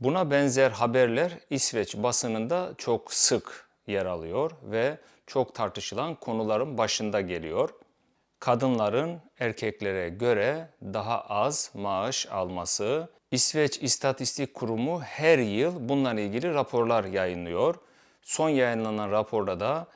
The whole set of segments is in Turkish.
Buna benzer haberler İsveç basınında çok sık yer alıyor ve çok tartışılan konuların başında geliyor. Kadınların erkeklere göre daha az maaş alması. İsveç İstatistik Kurumu her yıl bununla ilgili raporlar yayınlıyor. Son yayınlanan raporda da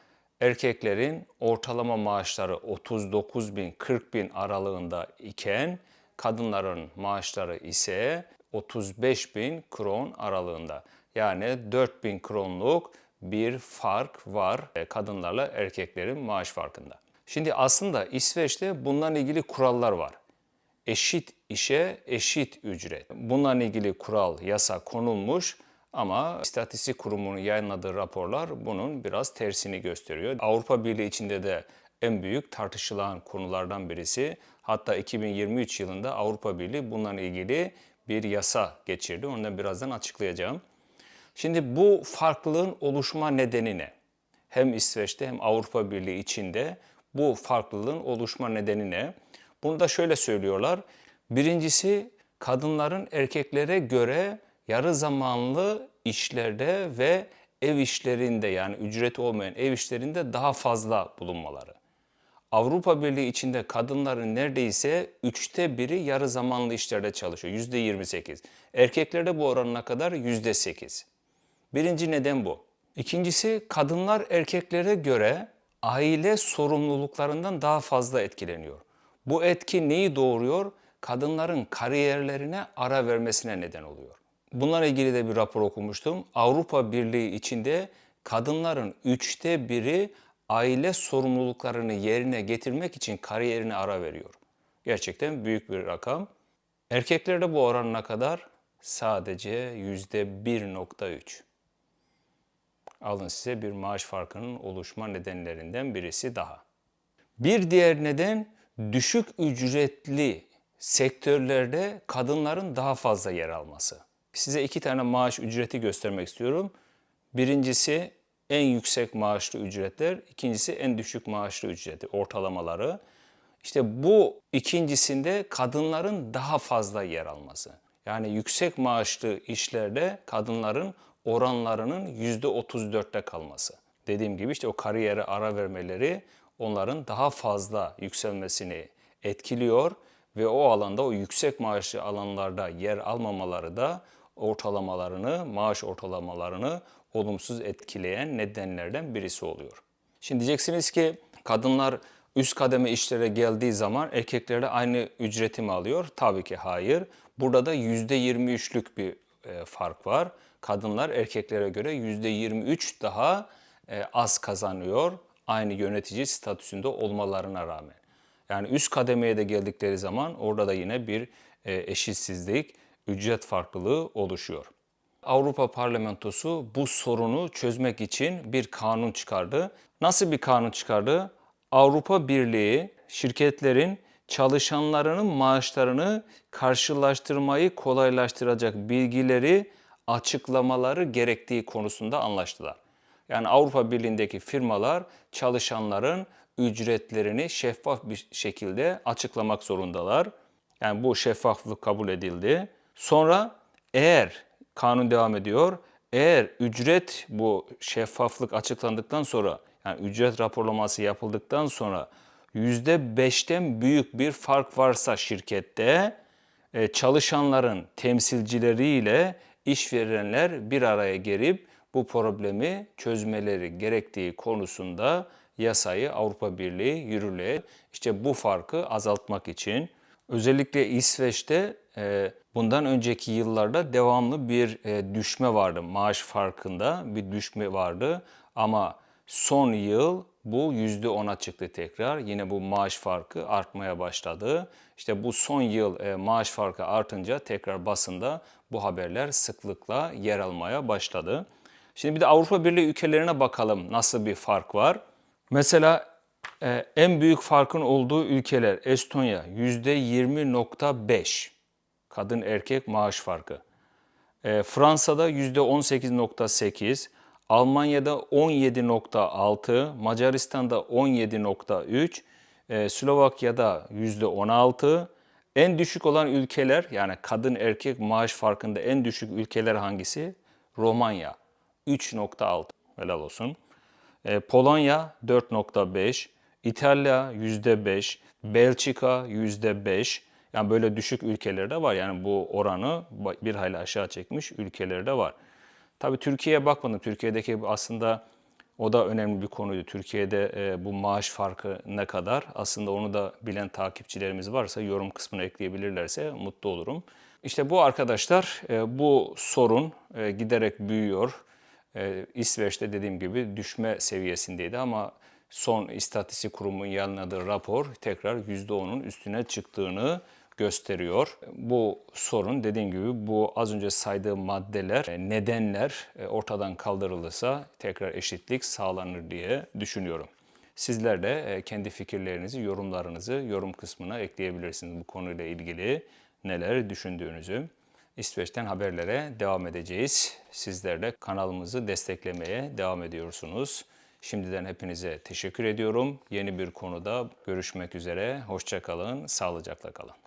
erkeklerin ortalama maaşları 39 bin 40 bin aralığında iken kadınların maaşları ise 35 bin kron aralığında. Yani 4 bin kronluk bir fark var e, kadınlarla erkeklerin maaş farkında. Şimdi aslında İsveç'te bundan ilgili kurallar var. Eşit işe eşit ücret. Bununla ilgili kural, yasa konulmuş ama İstatistik Kurumu'nun yayınladığı raporlar bunun biraz tersini gösteriyor. Avrupa Birliği içinde de en büyük tartışılan konulardan birisi. Hatta 2023 yılında Avrupa Birliği bununla ilgili bir yasa geçirdi. Onu da birazdan açıklayacağım. Şimdi bu farklılığın oluşma nedeni ne? Hem İsveç'te hem Avrupa Birliği içinde bu farklılığın oluşma nedeni ne? Bunu da şöyle söylüyorlar. Birincisi kadınların erkeklere göre yarı zamanlı işlerde ve ev işlerinde yani ücret olmayan ev işlerinde daha fazla bulunmaları. Avrupa Birliği içinde kadınların neredeyse üçte biri yarı zamanlı işlerde çalışıyor. Yüzde 28. Erkeklerde bu oranına kadar yüzde 8. Birinci neden bu. İkincisi kadınlar erkeklere göre aile sorumluluklarından daha fazla etkileniyor. Bu etki neyi doğuruyor? Kadınların kariyerlerine ara vermesine neden oluyor. Bunlarla ilgili de bir rapor okumuştum. Avrupa Birliği içinde kadınların üçte biri aile sorumluluklarını yerine getirmek için kariyerine ara veriyor. Gerçekten büyük bir rakam. Erkeklerde bu oran ne kadar? Sadece yüzde 1.3. Alın size bir maaş farkının oluşma nedenlerinden birisi daha. Bir diğer neden düşük ücretli sektörlerde kadınların daha fazla yer alması. Size iki tane maaş ücreti göstermek istiyorum. Birincisi en yüksek maaşlı ücretler, ikincisi en düşük maaşlı ücreti, ortalamaları. İşte bu ikincisinde kadınların daha fazla yer alması. Yani yüksek maaşlı işlerde kadınların oranlarının yüzde 34'te kalması. Dediğim gibi işte o kariyere ara vermeleri onların daha fazla yükselmesini etkiliyor ve o alanda o yüksek maaşlı alanlarda yer almamaları da ortalamalarını, maaş ortalamalarını olumsuz etkileyen nedenlerden birisi oluyor. Şimdi diyeceksiniz ki kadınlar üst kademe işlere geldiği zaman erkeklerle aynı ücreti mi alıyor? Tabii ki hayır. Burada da %23'lük bir e, fark var. Kadınlar erkeklere göre %23 daha e, az kazanıyor aynı yönetici statüsünde olmalarına rağmen. Yani üst kademeye de geldikleri zaman orada da yine bir e, eşitsizlik, ücret farklılığı oluşuyor. Avrupa Parlamentosu bu sorunu çözmek için bir kanun çıkardı. Nasıl bir kanun çıkardı? Avrupa Birliği şirketlerin çalışanlarının maaşlarını karşılaştırmayı kolaylaştıracak bilgileri açıklamaları gerektiği konusunda anlaştılar. Yani Avrupa Birliği'ndeki firmalar çalışanların ücretlerini şeffaf bir şekilde açıklamak zorundalar. Yani bu şeffaflık kabul edildi. Sonra eğer kanun devam ediyor, eğer ücret bu şeffaflık açıklandıktan sonra yani ücret raporlaması yapıldıktan sonra %5'ten büyük bir fark varsa şirkette e, çalışanların temsilcileriyle işverenler bir araya gelip bu problemi çözmeleri gerektiği konusunda yasayı Avrupa Birliği yürürlüğe işte bu farkı azaltmak için özellikle İsveç'te e, bundan önceki yıllarda devamlı bir e, düşme vardı. Maaş farkında bir düşme vardı ama son yıl bu yüzde ona çıktı tekrar. Yine bu maaş farkı artmaya başladı. İşte bu son yıl e, maaş farkı artınca tekrar basında bu haberler sıklıkla yer almaya başladı. Şimdi bir de Avrupa Birliği ülkelerine bakalım nasıl bir fark var. Mesela e, en büyük farkın olduğu ülkeler Estonya %20.5 kadın erkek maaş farkı. E, Fransa'da %18.8, Almanya'da 17.6, Macaristan'da 17.3, e, Slovakya'da %16, En düşük olan ülkeler yani kadın erkek maaş farkında en düşük ülkeler hangisi? Romanya 3.6 helal olsun. E, Polonya 4.5, İtalya %5, Belçika %5. Yani böyle düşük ülkeler de var. Yani bu oranı bir hayli aşağı çekmiş ülkeler de var. Tabii Türkiye'ye bakmadım. Türkiye'deki aslında o da önemli bir konuydu. Türkiye'de e, bu maaş farkı ne kadar? Aslında onu da bilen takipçilerimiz varsa yorum kısmına ekleyebilirlerse mutlu olurum. İşte bu arkadaşlar e, bu sorun giderek büyüyor. E, İsveç'te dediğim gibi düşme seviyesindeydi ama son istatistik kurumun yayınladığı rapor tekrar %10'un üstüne çıktığını gösteriyor. Bu sorun dediğim gibi bu az önce saydığım maddeler, e, nedenler e, ortadan kaldırılırsa tekrar eşitlik sağlanır diye düşünüyorum. Sizler de e, kendi fikirlerinizi, yorumlarınızı yorum kısmına ekleyebilirsiniz bu konuyla ilgili neler düşündüğünüzü. İsveç'ten haberlere devam edeceğiz. Sizler de kanalımızı desteklemeye devam ediyorsunuz. Şimdiden hepinize teşekkür ediyorum. Yeni bir konuda görüşmek üzere. Hoşça kalın, sağlıcakla kalın.